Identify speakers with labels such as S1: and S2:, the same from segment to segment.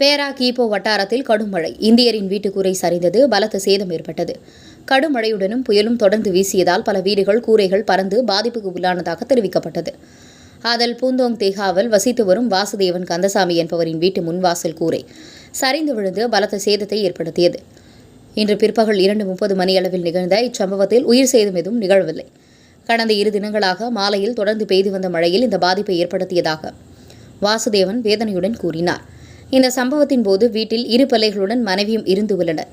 S1: பேரா கீபோ வட்டாரத்தில் கடும் மழை. இந்தியரின் வீட்டுக்கூரை சரிந்தது பலத்த சேதம் ஏற்பட்டது. கடும் மழையுடனும் புயலும் தொடர்ந்து வீசியதால் பல வீடுகள் கூரைகள் பறந்து பாதிப்புக்கு உள்ளானதாக தெரிவிக்கப்பட்டது. ஆதல் பூந்தோங் தேகாவில் வசித்து வரும் வாசுதேவன் கந்தசாமி என்பவரின் வீட்டு முன்வாசல் கூரை சரிந்து விழுந்து பலத்த சேதத்தை ஏற்படுத்தியது. இன்று பிற்பகல் இரண்டு முப்பது மணியளவில் நிகழ்ந்த இச்சம்பவத்தில் உயிர் சேதம் எதுவும் நிகழவில்லை. கடந்த இரு தினங்களாக மாலையில் தொடர்ந்து பெய்து வந்த மழையில் இந்த பாதிப்பை ஏற்படுத்தியதாக வாசுதேவன் வேதனையுடன் கூறினார். இந்த சம்பவத்தின் போது வீட்டில் இரு பிள்ளைகளுடன் மனைவியும் இருந்து உள்ளனர்.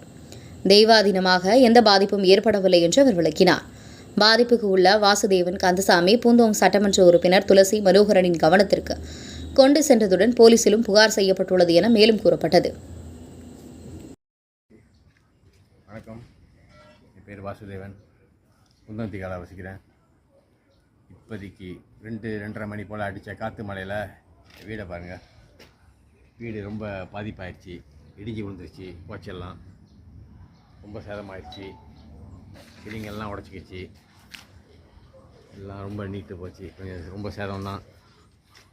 S1: தெய்வாதீனமாக எந்த பாதிப்பும் ஏற்படவில்லை என்று அவர் விளக்கினார். பாதிப்புக்கு உள்ள வாசுதேவன் கந்தசாமி பூந்தோங் சட்டமன்ற உறுப்பினர் துளசி மனோகரனின் கவனத்திற்கு கொண்டு சென்றதுடன் போலீசிலும் புகார் செய்யப்பட்டுள்ளது என மேலும் கூறப்பட்டது.
S2: வணக்கம். என் பேர் வாசுதேவன். குந்தந்திகாலா வசிக்கிறேன் இப்போதைக்கு ரெண்டு ரெண்டரை மணி போல் அடித்த காற்று மலையில் வீடை பாருங்கள் வீடு ரொம்ப பாதிப்பாயிடுச்சு இடிஞ்சு விழுந்துருச்சு கோச்செல்லாம் ரொம்ப சேதமாயிருச்சு. செடிங்கெல்லாம் உடச்சிக்கிச்சு. எல்லாம் ரொம்ப நீட்டு போச்சு. கொஞ்சம் ரொம்ப சேதம் தான்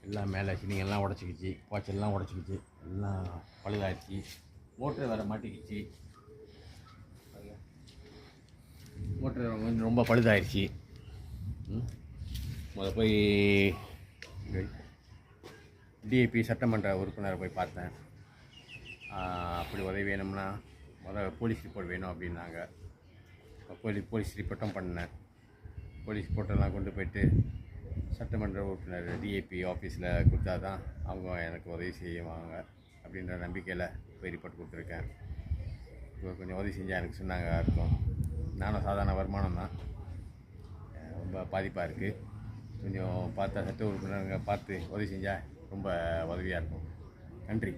S2: எல்லாம் மேலே செடிங்கெல்லாம் உடச்சிக்கிச்சு கோச்செல்லாம் உடச்சிக்கிச்சு. எல்லாம் பழுதாயிருச்சு. மோட்டர் வேறு மாட்டிக்கிச்சு. மோட்டர் வந்து ரொம்ப பழுதாயிடுச்சு ம். முத போய் டிஏபி சட்டமன்ற உறுப்பினரை போய் பார்த்தேன். அப்படி உதவி வேணும்னா முத போலீஸ் ரிப்போர்ட் வேணும் அப்படின்னாங்க. போலீஸ் போலீஸ் ரிப்போர்ட்டும் பண்ணேன். போலீஸ் ரிப்போர்ட்டெல்லாம் கொண்டு போயிட்டு சட்டமன்ற உறுப்பினர் டிஏபி ஆஃபீஸில் கொடுத்தா தான் அவங்க எனக்கு உதவி செய்வாங்க அப்படின்ற நம்பிக்கையில் போய் ரிப்போர்ட் கொடுத்துருக்கேன். இப்போ கொஞ்சம் உதவி செஞ்சால் எனக்கு சொன்னாங்க இருக்கும் நானும் சாதாரண வருமானம் தான். ரொம்ப பாதிப்பாக இருக்குது கொஞ்சம் பார்த்தா சட்ட உறுப்பினருங்க பார்த்து உதவி செஞ்சால் ரொம்ப உதவியாக இருக்கும். நன்றி.